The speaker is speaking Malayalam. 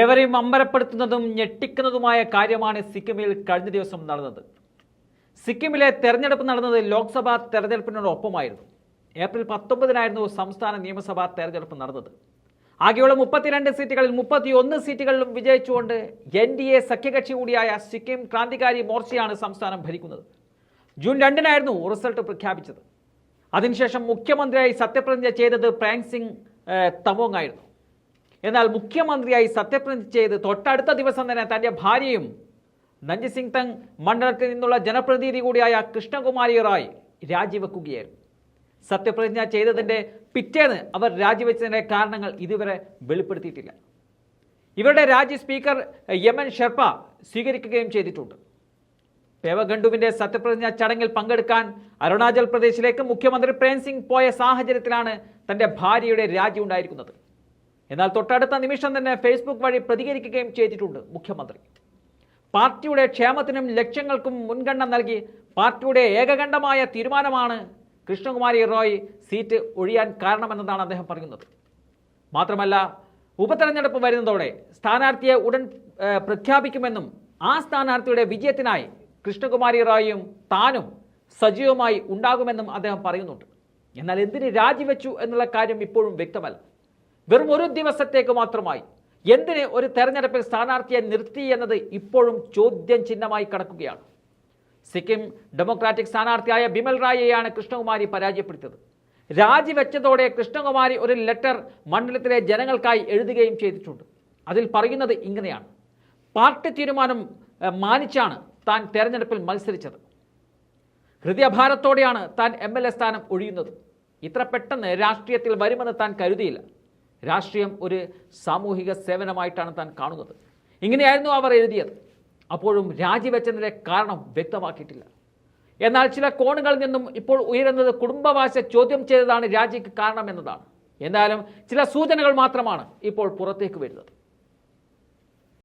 ഏവരെയും അമ്പരപ്പെടുത്തുന്നതും ഞെട്ടിക്കുന്നതുമായ കാര്യമാണ് സിക്കിമിൽ കഴിഞ്ഞ ദിവസം നടന്നത്. സിക്കിമിലെ തെരഞ്ഞെടുപ്പ് നടന്നത് ലോക്സഭാ തെരഞ്ഞെടുപ്പിനോടൊപ്പമായിരുന്നു. ഏപ്രിൽ പത്തൊമ്പതിനായിരുന്നു സംസ്ഥാന നിയമസഭാ തെരഞ്ഞെടുപ്പ് നടന്നത്. ആകെയുള്ള മുപ്പത്തിരണ്ട് സീറ്റുകളിൽ മുപ്പത്തിയൊന്ന് സീറ്റുകളിലും വിജയിച്ചുകൊണ്ട് എൻ ഡി എ സഖ്യകക്ഷി കൂടിയായ സിക്കിം ക്രാന്തികാരി മോർച്ചയാണ് സംസ്ഥാനം ഭരിക്കുന്നത്. ജൂൺ രണ്ടിനായിരുന്നു റിസൾട്ട് പ്രഖ്യാപിച്ചത്. അതിനുശേഷം മുഖ്യമന്ത്രിയായി സത്യപ്രതിജ്ഞ ചെയ്തത് പ്രാങ് സിംഗ് തമോങ് ആയിരുന്നു. എന്നാൽ മുഖ്യമന്ത്രിയായി സത്യപ്രതിജ്ഞ ചെയ്ത് തൊട്ടടുത്ത ദിവസം തന്നെ തന്റെ ഭാര്യയും നഞ്ചി സിംഗ് തങ് മണ്ഡലത്തിൽ നിന്നുള്ള ജനപ്രതിനിധി കൂടിയായ കൃഷ്ണകുമാരി റായ് രാജിവെക്കുകയായിരുന്നു. സത്യപ്രതിജ്ഞ ചെയ്തതിന്റെ പിറ്റേന്ന് അവർ രാജിവെച്ചതിന്റെ കാരണങ്ങൾ ഇതുവരെ വെളിപ്പെടുത്തിയിട്ടില്ല. ഇവരുടെ രാജി സ്പീക്കർ യമൻ ഷെർപ്പ സ്വീകരിക്കുകയും ചെയ്തിട്ടുണ്ട്. പേവഗണ്ഡുവിന്റെ സത്യപ്രതിജ്ഞ ചടങ്ങിൽ പങ്കെടുക്കാൻ അരുണാചൽ പ്രദേശിലേക്ക് മുഖ്യമന്ത്രി പ്രേം സിംഗ് പോയ സാഹചര്യത്തിലാണ് തന്റെ ഭാര്യയുടെ രാജി ഉണ്ടായിരിക്കുന്നത്. എന്നാൽ തൊട്ടടുത്ത നിമിഷം തന്നെ ഫേസ്ബുക്ക് വഴി പ്രതികരിക്കുകയും ചെയ്തിട്ടുണ്ട് മുഖ്യമന്ത്രി. പാർട്ടിയുടെ ക്ഷേമത്തിനും ലക്ഷ്യങ്ങൾക്കും മുൻഗണന നൽകി പാർട്ടിയുടെ ഏകകണ്ഠമായ തീരുമാനമാണ് കൃഷ്ണകുമാരി റോയ് സീറ്റ് ഒഴിയാൻ കാരണമെന്നതാണ് അദ്ദേഹം പറയുന്നത്. മാത്രമല്ല ഉപതെരഞ്ഞെടുപ്പ് വരുന്നതോടെ സ്ഥാനാർത്ഥിയെ ഉടൻ പ്രഖ്യാപിക്കുമെന്നും ആ സ്ഥാനാർത്ഥിയുടെ വിജയത്തിനായി കൃഷ്ണകുമാരി റോയും താനും സജീവമായി ഉണ്ടാകുമെന്നും അദ്ദേഹം പറയുന്നുണ്ട്. എന്നാൽ എന്തിന് രാജിവെച്ചു എന്നുള്ള കാര്യം ഇപ്പോഴും വ്യക്തമല്ല. വെറും ഒരു ദിവസത്തേക്ക് മാത്രമായി. എന്തിന് ഒരു തെരഞ്ഞെടുപ്പിൽ സ്ഥാനാർത്ഥിയെ നിർത്തി എന്നത് ഇപ്പോഴും ചോദ്യം ചിഹ്നമായി കിടക്കുകയാണ്. സിക്കിം ഡെമോക്രാറ്റിക് സ്ഥാനാർത്ഥിയായ ബിമൽ റായിയെയാണ് കൃഷ്ണകുമാരി പരാജയപ്പെടുത്തിയത്. രാജിവെച്ചതോടെ കൃഷ്ണകുമാരി ഒരു ലെറ്റർ മണ്ഡലത്തിലെ ജനങ്ങൾക്കായി എഴുതുകയും ചെയ്തിട്ടുണ്ട്. അതിൽ പറയുന്നത് ഇങ്ങനെയാണ്. പാർട്ടി തീരുമാനം മാനിച്ചാണ് താൻ തെരഞ്ഞെടുപ്പിൽ മത്സരിച്ചത്. ഹൃദയഭാരത്തോടെയാണ് താൻ എം എൽ എ സ്ഥാനം ഒഴിയുന്നത്. ഇത്ര പെട്ടെന്ന് രാഷ്ട്രീയത്തിൽ വരുമെന്ന് താൻ കരുതിയില്ല. രാഷ്ട്രീയം ഒരു സാമൂഹിക സേവനമായിട്ടാണ് താൻ കാണുന്നത്. ഇങ്ങനെയായിരുന്നു അവർ എഴുതിയത്. അപ്പോഴും രാജിവെച്ചതിന്റെ കാരണം വ്യക്തമാക്കിയിട്ടില്ല. എന്നാൽ ചില കോണുകളിൽ നിന്നും ഇപ്പോൾ ഉയരുന്നത് കുടുംബവാശ ചോദ്യം ചെയ്തതാണ് രാജിക്ക് കാരണം എന്നതാണ്. എന്തായാലും ചില സൂചനകൾ മാത്രമാണ് ഇപ്പോൾ പുറത്തേക്ക് വരുന്നത്.